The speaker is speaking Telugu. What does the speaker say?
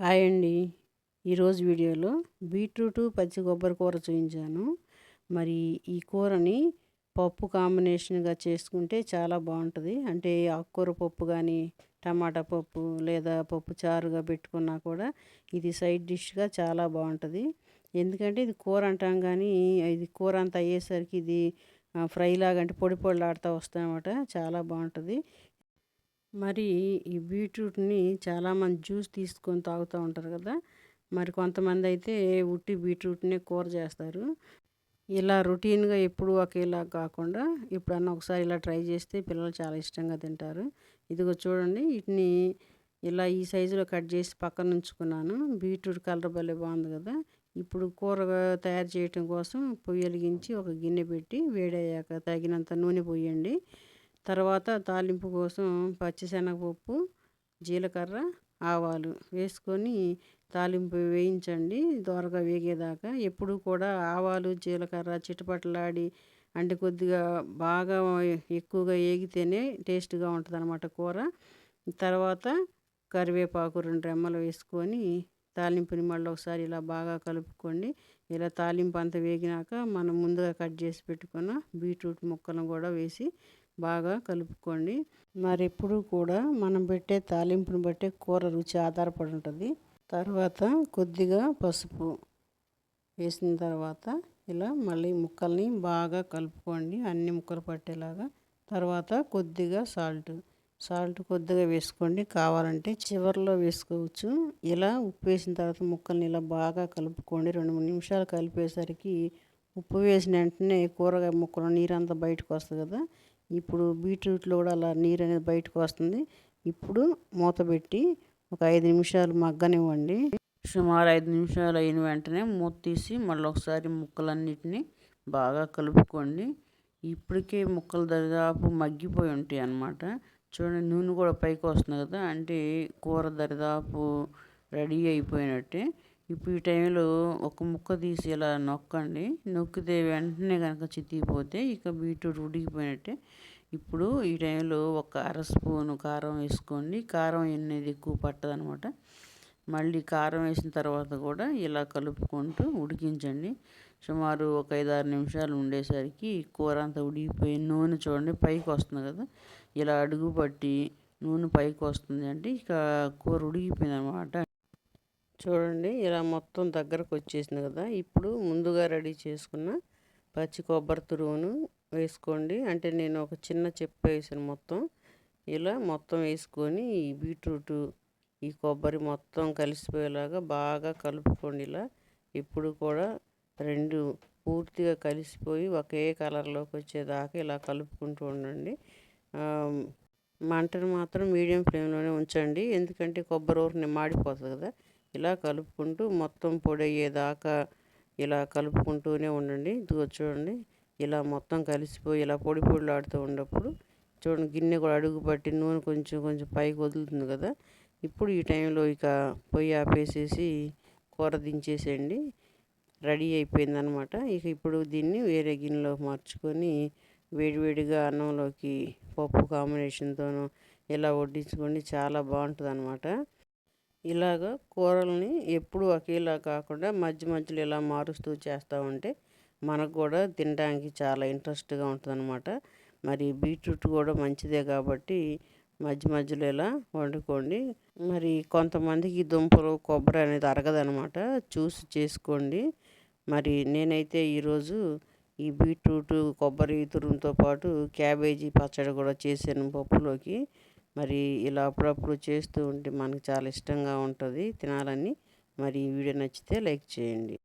హాయ్ అండి. ఈరోజు వీడియోలో బీట్రూట్ పచ్చి కొబ్బరి కూర చూపించాను మరి ఈ కూరని పప్పు కాంబినేషన్గా చేసుకుంటే చాలా బాగుంటుంది. అంటే ఆకుకూర పప్పు కానీ టమాటా పప్పు లేదా పప్పు చారుగా పెట్టుకున్నా కూడా ఇది సైడ్ డిష్గా చాలా బాగుంటుంది. ఎందుకంటే ఇది కూర అంటాం కానీ ఇది కూర అంతా అయ్యేసరికి ఇది ఫ్రై లాగా అంటే పొడి పొడిలాడుతూ వస్తాయన్నమాట చాలా బాగుంటుంది. మరి ఈ బీట్రూట్ని చాలామంది జ్యూస్ తీసుకొని తాగుతూ ఉంటారు కదా. మరి కొంతమంది అయితే ఉట్టి బీట్రూట్నే కూర చేస్తారు. ఇలా రొటీన్గా ఎప్పుడు ఒకేలా కాకుండా ఇప్పుడన్నా ఒకసారి ఇలా ట్రై చేస్తే పిల్లలు చాలా ఇష్టంగా తింటారు. ఇదిగో చూడండి వీటిని ఇలా ఈ సైజులో కట్ చేసి పక్కన ఉంచుకున్నాను. బీట్రూట్ కలర్ భలే బాగుంది కదా. ఇప్పుడు కూర తయారు చేయటం కోసం పొయ్యి వెలిగించి ఒక గిన్నె పెట్టి వేడయ్యాక తగినంత నూనె పోయండి. తర్వాత తాలింపు కోసం పచ్చిశనగపప్పు జీలకర్ర ఆవాలు వేసుకొని తాలింపు వేయించండి. దోరగా వేగేదాకా ఎప్పుడు కూడా ఆవాలు జీలకర్ర చిటపటలాడి అంటే కొద్దిగా బాగా ఎక్కువగా వేగితేనే టేస్ట్గా ఉంటుంది అనమాట కూర. తర్వాత కరివేపాకు రెండు రెమ్మలు వేసుకొని తాలింపుని మళ్ళీ ఒకసారి ఇలా బాగా కలుపుకోండి. ఇలా తాలింపు అంతా వేగినాక మనం ముందుగా కట్ చేసి పెట్టుకున్న బీట్రూట్ ముక్కలను కూడా వేసి బాగా కలుపుకోండి. మరి ఎప్పుడు కూడా మనం పెట్టే తాలింపుని బట్టే కూర రుచి ఆధారపడి ఉంటుంది. తర్వాత కొద్దిగా పసుపు వేసిన తర్వాత ఇలా మళ్ళీ ముక్కల్ని బాగా కలుపుకోండి. అన్ని ముక్కలు పట్టేలాగా. తర్వాత కొద్దిగా సాల్ట్. సాల్ట్ కొద్దిగా వేసుకోండి. కావాలంటే చివరిలో వేసుకోవచ్చు. ఇలా ఉప్పు వేసిన తర్వాత ముక్కల్ని ఇలా బాగా కలుపుకోండి. రెండు మూడు నిమిషాలు కలిపేసరికి ఉప్పు వేసిన వెంటనే కూరగాయ ముక్కలు నీరంతా బయటకు వస్తుంది కదా. ఇప్పుడు బీట్రూట్లో కూడా అలా నీరు అనేది బయటకు వస్తుంది. ఇప్పుడు మూత పెట్టి ఒక ఐదు నిమిషాలు మగ్గనివ్వండి. సుమారు ఐదు నిమిషాలు అయిన వెంటనే మూత తీసి మళ్ళీ ఒకసారి ముక్కలన్నిటిని బాగా కలుపుకోండి. ఇప్పటికే ముక్కలు దరిదాపు మగ్గిపోయి ఉంటాయి అన్నమాట. చూడండి నూనె కూడా పైకి వస్తుంది కదా అంటే కూర దరిదాపు రెడీ అయిపోయినట్టే. ఇప్పుడు ఈ టైంలో ఒక ముక్క తీసి ఇలా నొక్కండి. నొక్కితే వెంటనే కనుక చితికిపోతే ఇక బీట్రూట్ ఉడికిపోయినట్టే. ఇప్పుడు ఈ టైంలో ఒక అర స్పూను కారం వేసుకోండి. కారం అనేది ఎక్కువ పట్టదనమాట. మళ్ళీ కారం వేసిన తర్వాత కూడా ఇలా కలుపుకుంటూ ఉడికించండి. సుమారు ఒక ఐదు ఆరు నిమిషాలు ఉండేసరికి కూర అంతా ఉడికిపోయి నూనె చూడండి పైకి వస్తుంది కదా. ఇలా అడుగు పట్టి నూనె పైకి వస్తుంది అంటే ఇక కూర ఉడికిపోయింది అనమాట చూడండి ఇలా మొత్తం దగ్గరకు వచ్చేసింది కదా. ఇప్పుడు ముందుగా రెడీ చేసుకున్న పచ్చి కొబ్బరి తురుమును వేసుకోండి. అంటే నేను ఒక చిన్న చెప్ప వేసాను మొత్తం. ఇలా మొత్తం వేసుకొని ఈ బీట్రూట్ ఈ కొబ్బరి మొత్తం కలిసిపోయేలాగా బాగా కలుపుకోండి ఇలా. ఇప్పుడు కూడా రెండు పూర్తిగా కలిసిపోయి ఒకే కలర్లోకి వచ్చేదాకా ఇలా కలుపుకుంటూ ఉండండి. మంటను మాత్రం మీడియం ఫ్లేమ్లోనే ఉంచండి. ఎందుకంటే కొబ్బరి ఊరిని మాడిపోతుంది కదా. ఇలా కలుపుకుంటూ మొత్తం పొడి అయ్యేదాకా ఇలా కలుపుకుంటూనే ఉండండి. ఇదిగో చూడండి ఇలా మొత్తం కలిసిపోయి ఇలా పొడి పొడిలాడుతూ ఉన్నప్పుడు చూడండి గిన్నె కూడా అడుగు పట్టి నూనె కొంచెం కొంచెం పైకి వదులుతుంది కదా. ఇప్పుడు ఈ టైంలో ఇక పొయ్యి ఆపేసేసి కూర దించేసేయండి. రెడీ అయిపోయిందనమాట. ఇక ఇప్పుడు దీన్ని వేరే గిన్నెలో మార్చుకొని వేడివేడిగా అన్నంలోకి పప్పు కాంబినేషన్తోనూ ఇలా వడ్డించుకోండి చాలా బాగుంటుంది అనమాట ఇలాగ కూరల్ని ఎప్పుడు ఒకేలా కాకుండా మధ్య మధ్యలో ఇలా మారుస్తూ చేస్తూ ఉంటే మనకు కూడా తినడానికి చాలా ఇంట్రెస్ట్గా ఉంటుందన్నమాట. మరి బీట్రూట్ కూడా మంచిదే కాబట్టి మధ్య మధ్యలో ఇలా వండుకోండి. మరి కొంతమందికి దుంపలు కొబ్బరి అనేది అరగదనమాట చూసి చేసుకోండి. మరి నేనైతే ఈరోజు ఈ బీట్రూట్ కొబ్బరి తురుముతో పాటు క్యాబేజీ పచ్చడి కూడా చేశాను పప్పులోకి. మరి ఇలా అప్పుడప్పుడు చేస్తూ ఉంటే మనకు చాలా ఇష్టంగా ఉంటుంది. తినాలని. మరి ఈ వీడియో నచ్చితే లైక్ చేయండి.